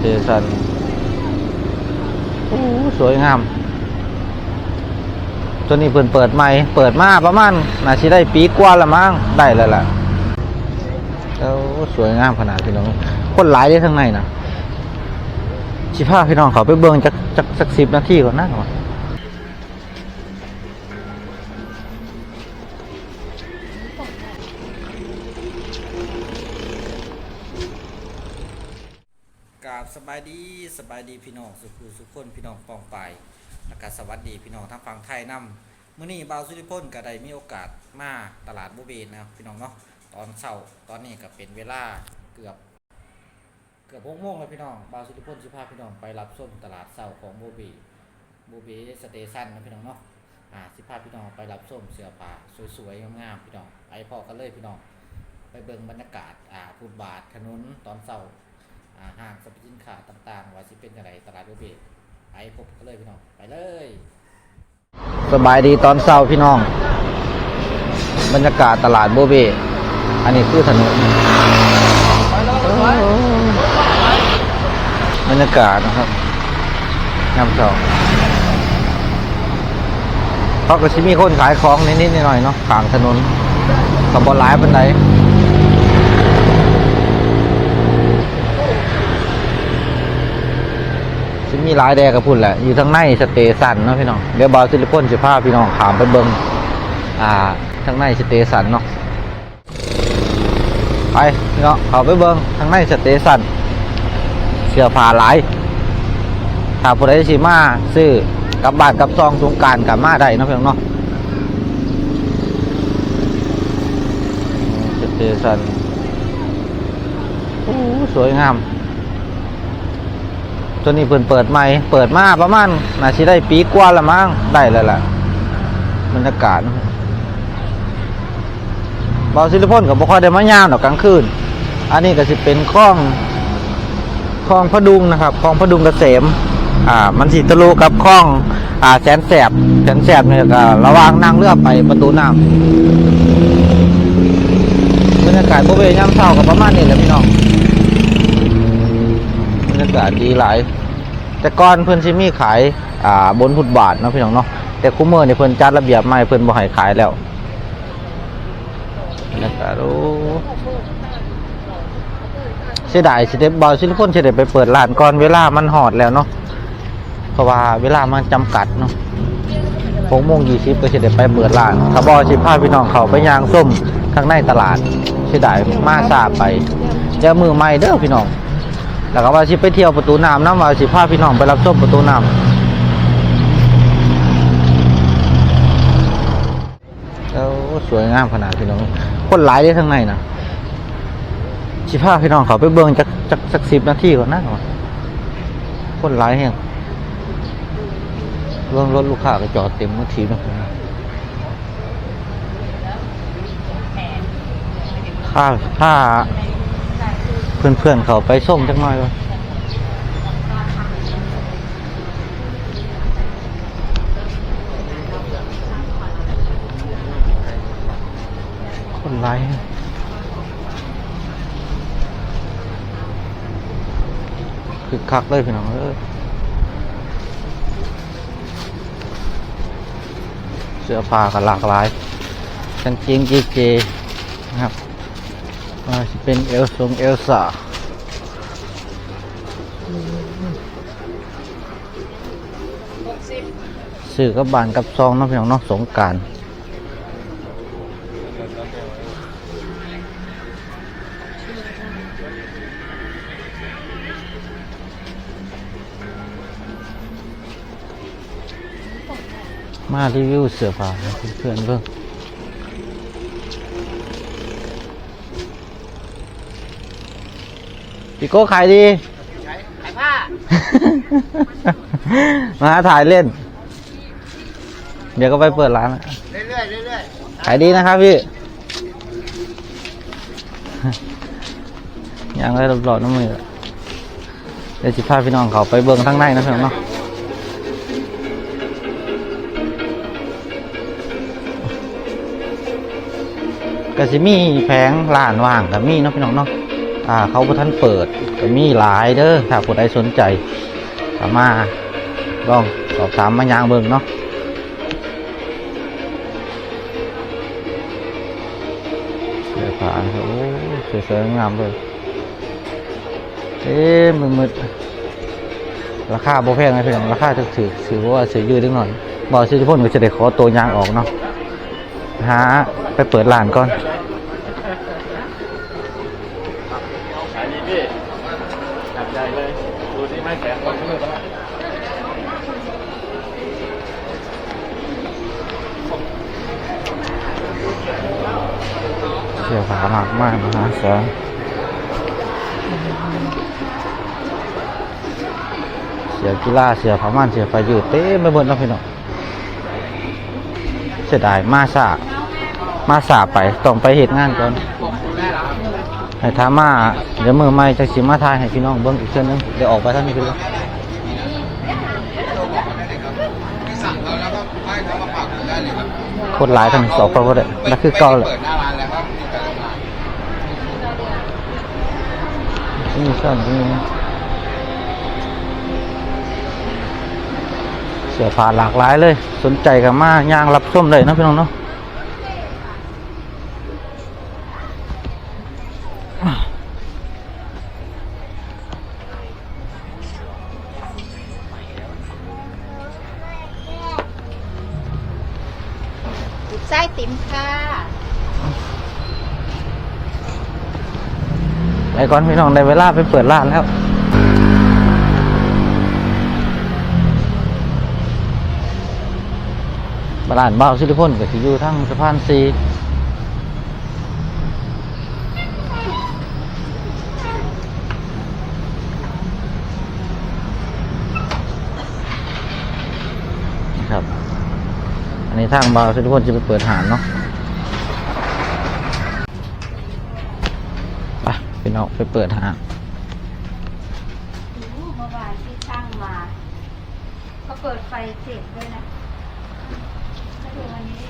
เจสันโอ้สวยงาม ตัวนี้เพิ่นเปิดใหม่ เปิดมาประมาณน่าสิได้ปีกว่าละมั้งได้แล้วล่ะแล้วสวยงามขนาดพี่น้อง คนหลายได้ทั้งในนะชิพาพี่น้องเขาไปเบิ่งจักจักสักสิบนาทีก่อนนะก่อน ราบสบายดีสบายดีพี่น้องสุขุสุขคนพี่น้องปองไปแล้วก็สวัสดีพี่น้องทั้งฝั่งไทยนํมื้อนี้บ่าวสุริพลก็ได้มีโอกาสมาตลาดบุเบนนะครับพี่น้องเนาะตอนเช้าตอนนี้ก็เป็นเวลาเกือบ เกือบ6โมงแล้วพี่น้องบ่าวสุริพลสิพาพี่น้องไปรับส้มตลาดเช้าของบุเบบุเบสเตชันนะพี่น้องเนาะอ่าสิพาพี่น้องไปรับส้มเสื้อผ้าสวยๆงามๆพี่น้องไปพอกันเลยพี่น้องไปเบิ่งบรรยากาศอ่าฟุตบาทถนนตอนเช้าอ่า ห้างสรรพสินค้าต่างๆ ว่าสิเป็นจังไดตลาดโรเบตไปพบกันเลยพี่น้อง ไปเลย สบายดีตอนเช้าพี่น้อง บรรยากาศตลาดโบเบอันนี้คือถนนบรรยากาศนะครับยามเช้าเขาก็ชิมีคนขายของนิดๆหน่อยๆเนาะขางถนนกับบอลหลายบันได สิมีหลายแดกับพุ่นแหละ อยู่ทางในสเตชันเนาะพี่น้องเดี๋ยวบาวซิลิคอนสิพาพี่น้องขามไปเบิงอ่าทางในสเตชันเนาะไปพี่น้องเขาไปเบิงทางในสเตชันเสื้อผ้าหลายถ้าผู้ใดสิมาซื้อกับบ้านกับซองสงการกับมาได้เนาะพี่น้องเนาะสเตชันโอ้สวยงาม ตัวนี้เพิ่นเปิดใหม่เปิดมาประมาณน่าสิได้ปีกว่าละมั้งได้แล้วล่ะบรรยากาศเบาซิลิพนกับบ่ค่อยได้มายามดอกกลางคืน อันนี้ก็สิเป็นคลองคลองพะดุงนะครับคลองพะดุงกเกษมอ่ามันสิทะลุกับคลองอ่าแสนแสบแสนแสบเนี่ยก็ระว่างนั่งเรือไปประตูน้ำบรรยากาศบริเวณยามเช้ากับประมาณนี้แหละพี่น้อง รยากาศดีหลาย แต่ก่อนเพิ่อนสิมีขายอ่าบนฟุตบาทเนาะพี่น้องเนาะแต่คุมเมอร์นี่ยเพิ่อนจัดระเบียบใหม่เพิ่อนบ่ให้ขายแล้วบรรยากาศโอ้เสียดายสิเดบอลซิลิคอนสิได้ไปเปิดร้านก่อนเวลามันหอดแล้วเนาะเพราะว่าเวลามันจำกัดเนาะหกโมงยี่สิบก็สิได้ไปเปิดร้านถ้าบอลสิพาพี่น้องเขาไปยางส้มข้างในตลาดเสียดายมาซาไปจอมือใหม่เด้อพี่น้อง แล้วก็ว่าสิไปเที่ยวประตูน้ำน้ำว่าสิพาพี่น้องไปรับชมประตูน้ำแล้วสวยงามขนาดพี่น้องคนหลายได้ทั้งในนะสิพาพี่น้องเขาไปเบิ่งจักจักสักสิบนาทีก่อนนะว่าคนหลายแห่งเรื่องรถลูกค้าก็จอดเต็มมื่อทีนะค่าค่า เพื่อนๆเขาไปส้มจักหน่อยวะคนไรคือคักเลยพี่น้องเออเสื้อผ้าก็หลากหลายกางเกงเจๆนะครับ ว่าจะเป็นเอลซงเอลซ่าสื่อกับบานกับซองเนาะพี่น้องนาะสงการมารีวิวเสื้อผ้าเพื่อนเบิ่ง พี่โก้ขายดี ขายผ้า มาถ่ายเล่น เดี๋ยวก็ไปเปิดร้านละเรื่อยๆเรื่อยขายดีนะครับพี่ ยังได้หลอดน้ำมือเดี๋ยวจิพาพี่น้องเขาไปเบิ่งทั้งในนะพี่น้องเนาะก็สิมีแผงร้านว่างกับมีเนาะพี่น้องเนาะ ถ้าเขาบ่ทันเปิดก็มีหลายเด้อถ้าผู้ใดสนใจสามารถลองสอบถามมายางเบิ่งเนาะเสื้อผ้านโอ้สวยๆงามเลยเอ๊ะมืดๆราคาโบแพงนะพี่น้องราคาถูกๆถือว่าซื้อยืดนิดหน่อยบ่ซื้อทุกคนก็จะได้ขอตัวยางออกเนาะหาไปเปิดร้านก่อน ขายดีพี่จับใหญ่เลย ดูที่ไม้แขวนก่อนมือ เสื้อผ้ามากมากนะฮะสองเสื้อกีฬาเสื้อผ้าม่านเสื้อไฟยืดเต็มไปหมดแล้วพี่น้องเสียดายมาสามาสาไปต้องไปเหตุงานก่อนให้ทามาเดี๋ยวมือใหม่จะสิมาทายให้พี่น้องเบิ่งอีกเช่นนึงเดี๋ยวออกไปท่านนี้ไปเลยโคตรหลายทั้งสองคนก็ได้นั่นคือเก่าเลย เปิดหน้าร้านแล้วครับมีแต่ละร้านนี่สั่นนี่เสื้อผ้าหลากหลายเลย สนใจกับมาย่างรับส้มเลยนะพี่น้องเนาะไส้ติ๋มค่ะ ไปก่อนพี่น้องได้เวลาไปเปิดร้านแล้วร้านเบ้าซิลิคอนก็สิอยู่ทั้งสะพานซีนะครับ อันนี้ทางเบาซิลิคอนจะไปเปิดหานเนาะ ไปนออกไปเปิดห้างโอ้เมื่านที่ช่างมา ก็เปิดไฟเจ็ดด้วยนะก็ดูวันนี้